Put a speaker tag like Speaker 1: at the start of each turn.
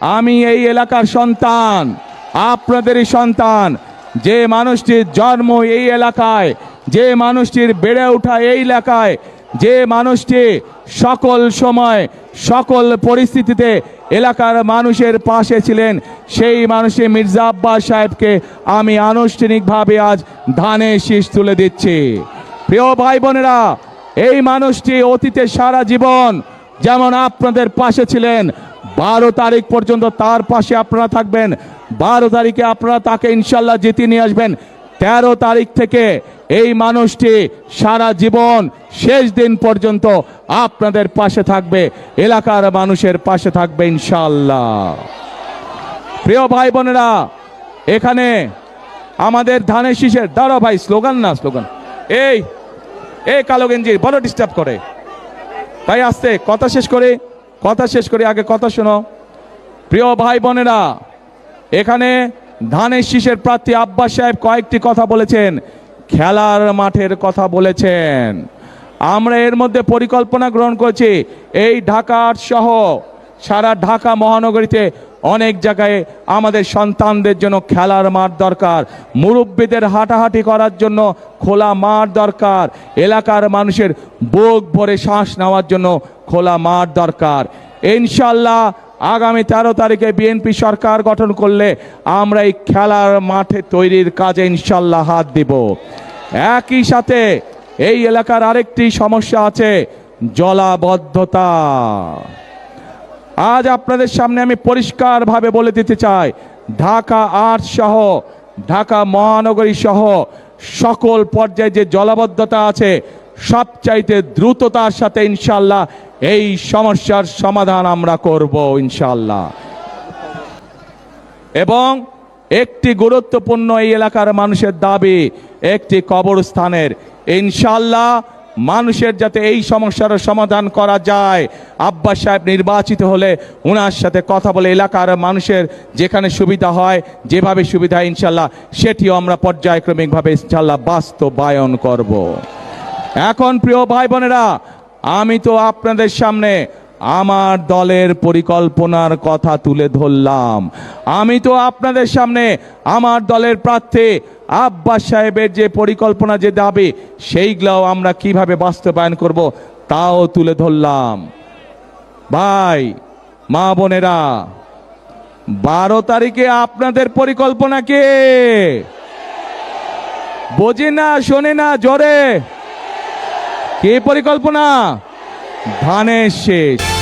Speaker 1: আমি এই এলাকার সন্তান, আপনাদেরই সন্তান। যে মানুষটির জন্ম এই এলাকায়, যে মানুষটির বেড়ে ওঠা এই এলাকায়, যে মানুষটি সকল সময়, সকল পরিস্থিতিতে এলাকার মানুষের পাশে ছিলেন, সেই মানুষটি মির্জা আব্বাস সাহেবকে আমি আনুষ্ঠানিকভাবে আজ ধানের শীষ তুলে দিচ্ছি। প্রিয় ভাই বোনেরা, এই মানুষটি অতীতে সারা জীবন যেমন আপনাদের পাশে ছিলেন বারো তারিখ পর্যন্ত তার পাশে আপনারা থাকবেন। বারো তারিখে আপনারা তাকে ইনশাল্লাহ জিতিয়ে নিয়ে আসবেন। তেরো তারিখ থেকে এই মানুষটি সারা জীবন শেষ দিন পর্যন্ত আপনাদের পাশে থাকবে, এলাকার মানুষের পাশে থাকবে ইনশাল্লাহ প্রিয় ভাই বোনেরা, এখানে আমাদের ধানের শীষের দাঁড়া ভাই, স্লোগান না, স্লোগান। এই এই কালো গেঞ্জি বড় ডিস্টার্ব করে। তাই আসতে, কথা শেষ করে। কথা শেষ করি, আগে কথা শোনো। প্রিয় ভাই বোনেরা, এখানে ধানের শীষের প্রার্থী আব্বাস সাহেব কয়েকটি কথা বলেছেন, খেলার মাঠের কথা বলেছেন। আমরা এর মধ্যে পরিকল্পনা গ্রহণ করেছি, এই ঢাকার সহ সারা ঢাকা মহানগরীতে অনেক জায়গায় আমাদের সন্তানদের জন্য খেলার মাঠ দরকার, মুরব্বীদের হাঁটাহাঁটি করার জন্য খোলা মাঠ দরকার, এলাকার মানুষের বোক ভরে শ্বাস নেওয়ার জন্য খোলা মাঠ দরকার। ইনশাল্লাহ আগামী তেরো তারিখে বিএনপি সরকার গঠন করলে আমরা এই খেলার মাঠে তৈরির কাজে ইনশাল্লাহ হাত দিব। একই সাথে এই এলাকার আরেকটি সমস্যা আছে, জলাবদ্ধতা। আজ আপনাদের সামনে আমি পরিষ্কারভাবে বলে দিতে চাই, ঢাকা আট সহ, ঢাকা মহানগরী সহ সকল পর্যায়ে যে জলাবদ্ধতা আছে সবচাইতে দ্রুততার সাথে ইনশাল্লাহ এই সমস্যার সমাধান আমরা করব ইনশাল্লাহ এবং একটি গুরুত্বপূর্ণ এই এলাকার মানুষের দাবি, একটি কবরস্থানের ইনশাল্লাহ মানুষের যাতে এই সমস্যার সমাধান করা যায়। আব্বাস সাহেব নির্বাচিত হলে ওনার সাথে কথা বলে এলাকার মানুষের যেখানে সুবিধা হয়, যেভাবে সুবিধা ইনশাল্লাহ সেটিও আমরা পর্যায়ক্রমিকভাবে ইনশাল্লাহ বাস্তবায়ন করব। এখন প্রিয় ভাই বোনেরা আমি তো আপনাদের সামনে আমার দলের পরিকল্পনার কথা তুলে ধরলাম। আমি তো আপনাদের সামনে আমার দলের প্রার্থী আব্বাস সাহেবের যে পরিকল্পনা, যে দাবি, সেইগুলাও আমরা কীভাবে বাস্তবায়ন করব তাও তুলে ধরলাম। ভাই, মা বোনেরা, বারো তারিখে আপনাদের পরিকল্পনা কে? বোঝে না, শোনে না, জোরে। কে পরিকল্পনা ধানের শেষ।